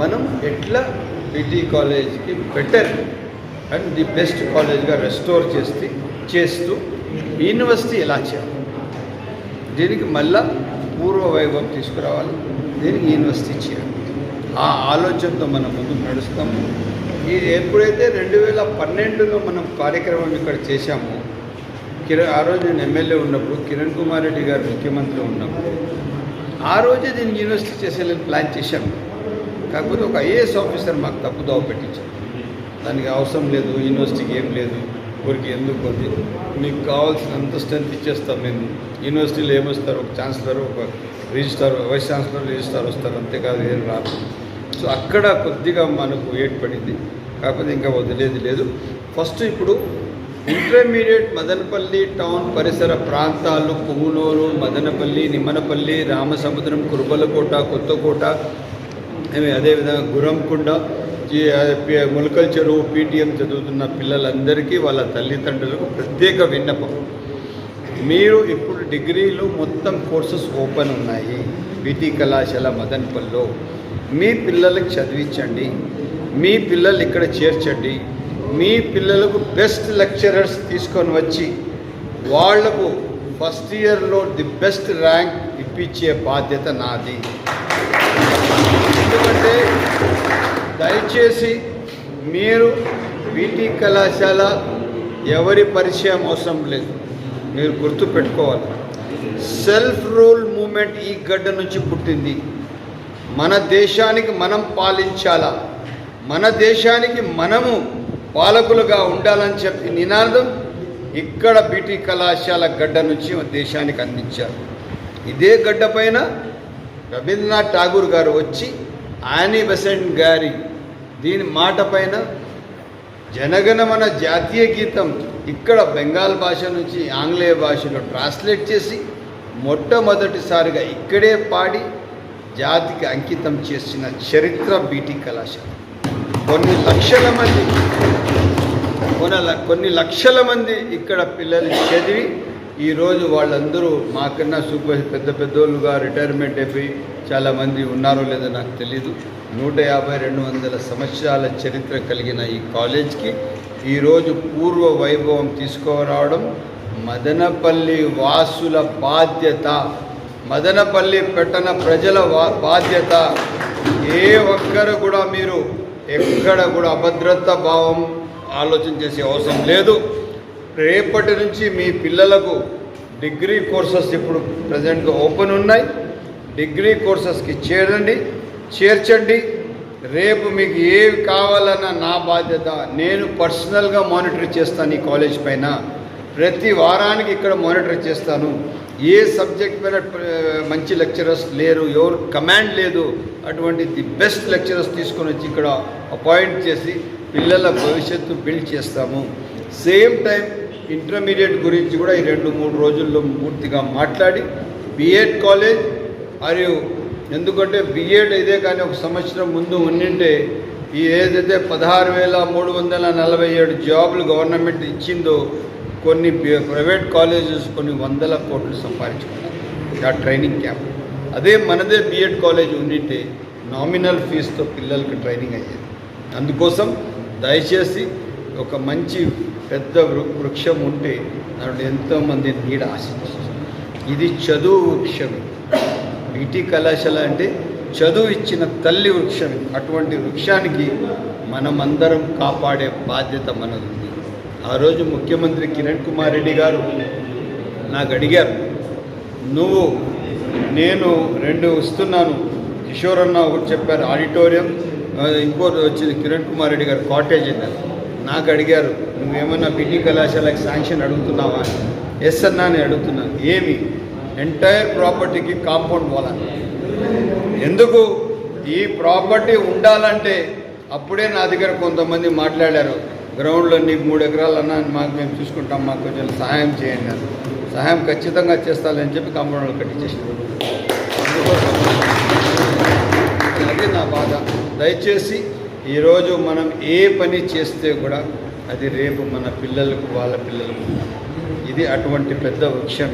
మనం ఎట్లా బీటీ కాలేజ్కి బెటర్ అండ్ ది బెస్ట్ కాలేజ్గా రెస్టోర్ చేస్తే చేస్తూ యూనివర్సిటీ ఎలా చేయాలి? దీనికి మళ్ళా పూర్వ వైభవం తీసుకురావాలి. దీనికి యూనివర్సిటీ చేయాలి. ఆ ఆలోచనతో మనం ముందుకు నడుస్తాము ఇది ఎప్పుడైతే రెండు వేల పన్నెండులో మనం కార్యక్రమం ఇక్కడ చేశామో కిరణ్ ఆ రోజు నేను ఎమ్మెల్యే ఉన్నప్పుడు కిరణ్ కుమార్ రెడ్డి గారు ముఖ్యమంత్రి ఉన్నప్పుడు ఆ రోజే దీన్ని యూనివర్సిటీ చేసేలా ప్లాన్ చేశాము కాకపోతే ఒక ఐఏఎస్ ఆఫీసర్ మాకు తప్పుదోవ పెట్టించారు. దానికి అవసరం లేదు యూనివర్సిటీకి ఏం లేదు ఊరికి ఎందుకు ఉంది? మీకు కావాల్సినంత స్ట్రెంత్ ఇచ్చేస్తాం మేము? యూనివర్సిటీలో ఏమొస్తారు? ఒక ఛాన్సలర్ ఒక రిజిస్టార్ వైస్ ఛాన్సలర్ రిజిస్టార్ వస్తారు అంతేకాదు ఏం రాదు. సో అక్కడ కొద్దిగా మనకు ఏర్పడింది కాకపోతే ఇంకా వదిలేది లేదు. ఫస్ట్ ఇప్పుడు ఇంటర్మీడియట్ మదనపల్లి టౌన్ పరిసర ప్రాంతాలు పువ్వునూరు మదనపల్లి నిమ్మనపల్లి రామసముద్రం కురుబలకోట కొత్తకోట అదేవిధంగా గురంకుండ ఈ, ములకల్ చెరువు పీటీఎం చదువుతున్న పిల్లలందరికీ వాళ్ళ తల్లిదండ్రులకు ప్రత్యేక విన్నపం. మీరు ఇప్పుడు డిగ్రీలు మొత్తం కోర్సెస్ ఓపెన్ ఉన్నాయి బీటీ కళాశాల మదన్పల్లో మీ పిల్లలకు చదివించండి మీ పిల్లలు ఇక్కడ చేర్చండి మీ పిల్లలకు బెస్ట్ లెక్చరర్స్ తీసుకొని వచ్చి వాళ్ళకు ఫస్ట్ ఇయర్లో ది బెస్ట్ ర్యాంక్ ఇప్పించే బాధ్యత నాది. ఎందుకంటే దయచేసి మీరు బీటీ కళాశాల ఎవరి పరిచయం అవసరం లేదు. మీరు గుర్తుపెట్టుకోవాలి. సెల్ఫ్ రూల్ మూమెంట్ ఈ గడ్డ నుంచి పుట్టింది. మన దేశానికి మనం పాలించాలా? మన దేశానికి మనము పాలకులుగా ఉండాలని చెప్పి నినాదం ఇక్కడ బీటీ కళాశాల గడ్డ నుంచి దేశానికి అందించారు. ఇదే గడ్డ పైన రవీంద్రనాథ్ ఠాగూర్ గారు వచ్చి ఆనీ బెసెంట్ గారి దీని మాట పైన జనగణమన జాతీయ గీతం ఇక్కడ బెంగాల్ భాష నుంచి ఆంగ్లేయ భాషలో ట్రాన్స్లేట్ చేసి మొట్టమొదటిసారిగా ఇక్కడే పాడి జాతికి అంకితం చేసిన చరిత్ర బీటీ కళాశాల. కొన్ని లక్షల మంది కొన్ని ల- కొన్ని లక్షల మంది ఇక్కడ పిల్లలు చదివి ఈరోజు వాళ్ళందరూ మాకన్నా సూపర్ పెద్ద పెద్దోళ్ళుగా రిటైర్మెంట్ అయిపోయి చాలామంది ఉన్నారో లేదో నాకు తెలీదు. నూట యాభై రెండు వందల సంవత్సరాల చరిత్ర కలిగిన ఈ కాలేజ్కి ఈరోజు పూర్వ వైభవం తీసుకురావడం మదనపల్లి వాసుల బాధ్యత. మదనపల్లి పెట్టన ప్రజల బాధ్యత. ఏ ఒక్కరు కూడా మీరు ఎక్కడ కూడా అభద్రత భావం ఆలోచన చేసే అవసరం లేదు. రేపటి నుంచి మీ పిల్లలకు డిగ్రీ కోర్సెస్ ఇప్పుడు ప్రజెంట్గా ఓపెన్ ఉన్నాయి. డిగ్రీ కోర్సెస్కి చేరండి చేర్చండి. రేపు మీకు ఏవి కావాలన్న నా బాధ్యత నేను పర్సనల్గా మానిటర్ చేస్తాను ఈ కాలేజ్ పైన. ప్రతి వారానికి ఇక్కడ మానిటర్ చేస్తాను. ఏ సబ్జెక్ట్ పైన మంచి లెక్చరర్స్ లేరు ఎవరు కమాండ్ లేదు అటువంటి ది బెస్ట్ లెక్చరర్స్ తీసుకొని వచ్చి ఇక్కడ అపాయింట్ చేసి పిల్లల భవిష్యత్తు బిల్డ్ చేస్తాము. సేమ్ టైం ఇంటర్మీడియట్ గురించి కూడా ఈ రెండు మూడు రోజుల్లో పూర్తిగా మాట్లాడి బిఎడ్ కాలేజ్ మరియు ఎందుకంటే బిఎడ్ ఇదే కానీ ఒక సంవత్సరం ముందు ఉండింటే ఈ ఏదైతే పదహారు వేల మూడు వందల నలభై ఏడు జాబులు గవర్నమెంట్ ఇచ్చిందో కొన్ని ప్రైవేట్ కాలేజెస్ కొన్ని వందల కోట్లు సంపాదించుకున్నారు. ఆ ట్రైనింగ్ క్యాంప్. అదే మనదే బిఎడ్ కాలేజ్ ఉండింటే నామినల్ ఫీజుతో పిల్లలకి ట్రైనింగ్ అయ్యేది. అందుకోసం దయచేసి ఒక మంచి పెద్ద వృ- వృక్షం ఉంటే దాంట్లో ఎంతోమంది నీడ ఆశించారు ఇది చదువు వృక్షం బీటీ కళాశాల అంటే చదువు ఇచ్చిన తల్లి వృక్షం అటువంటి వృక్షానికి మనమందరం కాపాడే బాధ్యత మనది ఉంది ఆ రోజు ముఖ్యమంత్రి కిరణ్ కుమార్ రెడ్డి గారు నాకు అడిగారు నువ్వు నేను రెండు వస్తున్నాను. కిషోర్ అన్న ఒకటి చెప్పారు ఆడిటోరియం ఇంకోటి వచ్చింది కిరణ్ కుమార్ రెడ్డి గారు కాటేజ్ అన్నారు. నాకు అడిగారు నువ్వేమన్నా పిల్లి కళాశాలకు శాంక్షన్ అడుగుతున్నావా? ఎస్ అన్నా నేను అడుగుతున్నాను ఏమి? ఎంటైర్ ప్రాపర్టీకి కాంపౌండ్ వాల్ ఎందుకు? ఈ ప్రాపర్టీ ఉండాలంటే అప్పుడే నా దగ్గర కొంతమంది మాట్లాడారు. గ్రౌండ్లో నీకు మూడు ఎకరాలు అన్నా మాకు మేము చూసుకుంటాం మాకు కొంచెం సహాయం చేయండి అని సహాయం ఖచ్చితంగా చేస్తానని చెప్పి కాంపౌండ్లో కట్టించేసారు అది నా బాధ. దయచేసి ఈరోజు మనం ఏ పని చేస్తే కూడా అది రేపు మన పిల్లలకు వాళ్ళ పిల్లలకు ఇది అటువంటి పెద్ద వృక్షం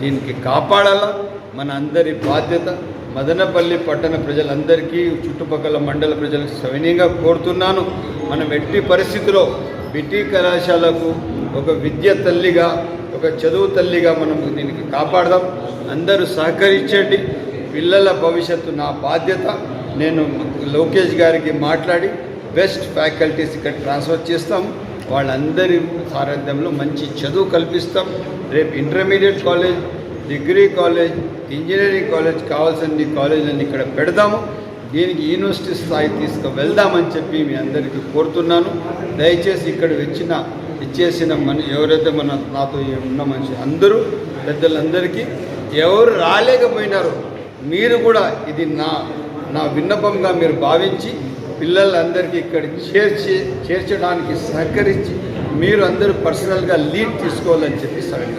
దీనికి కాపాడాలా? మన అందరి బాధ్యత. మదనపల్లి పట్టణ ప్రజలందరికీ చుట్టుపక్కల మండల ప్రజలకు సవినీయంగా కోరుతున్నాను. మనం ఎట్టి పరిస్థితిలో బిటీ కళాశాలకు ఒక విద్య తల్లిగా ఒక చదువు తల్లిగా మనం దీనికి కాపాడదాం. అందరూ సహకరించండి. పిల్లల భవిష్యత్తు నా బాధ్యత. నేను లోకేష్ గారికి మాట్లాడి బెస్ట్ ఫ్యాకల్టీస్ ఇక్కడ ట్రాన్స్ఫర్ చేస్తాం. వాళ్ళందరి సారథ్యంలో మంచి చదువు కల్పిస్తాం. రేపు intermediate college degree college engineering college కావాల్సిన కాలేజీలన్నీ ఇక్కడ పెడదాము. దీనికి యూనివర్సిటీ స్థాయి తీసుకు వెళ్దామని చెప్పి మీ అందరికీ కోరుతున్నాను. దయచేసి ఇక్కడ వచ్చిన ఇచ్చేసిన మన ఎవరైతే మన నాతో ఉన్న మనిషి అందరూ పెద్దలందరికీ ఎవరు రాలేకపోయినారో మీరు కూడా ఇది నా నా విన్నపంగా మీరు భావించి పిల్లలందరికీ ఇక్కడ చేర్చి చేర్చడానికి సహకరించి మీరు అందరూ పర్సనల్గా లీడ్ తీసుకోవాలని చెప్పి సగం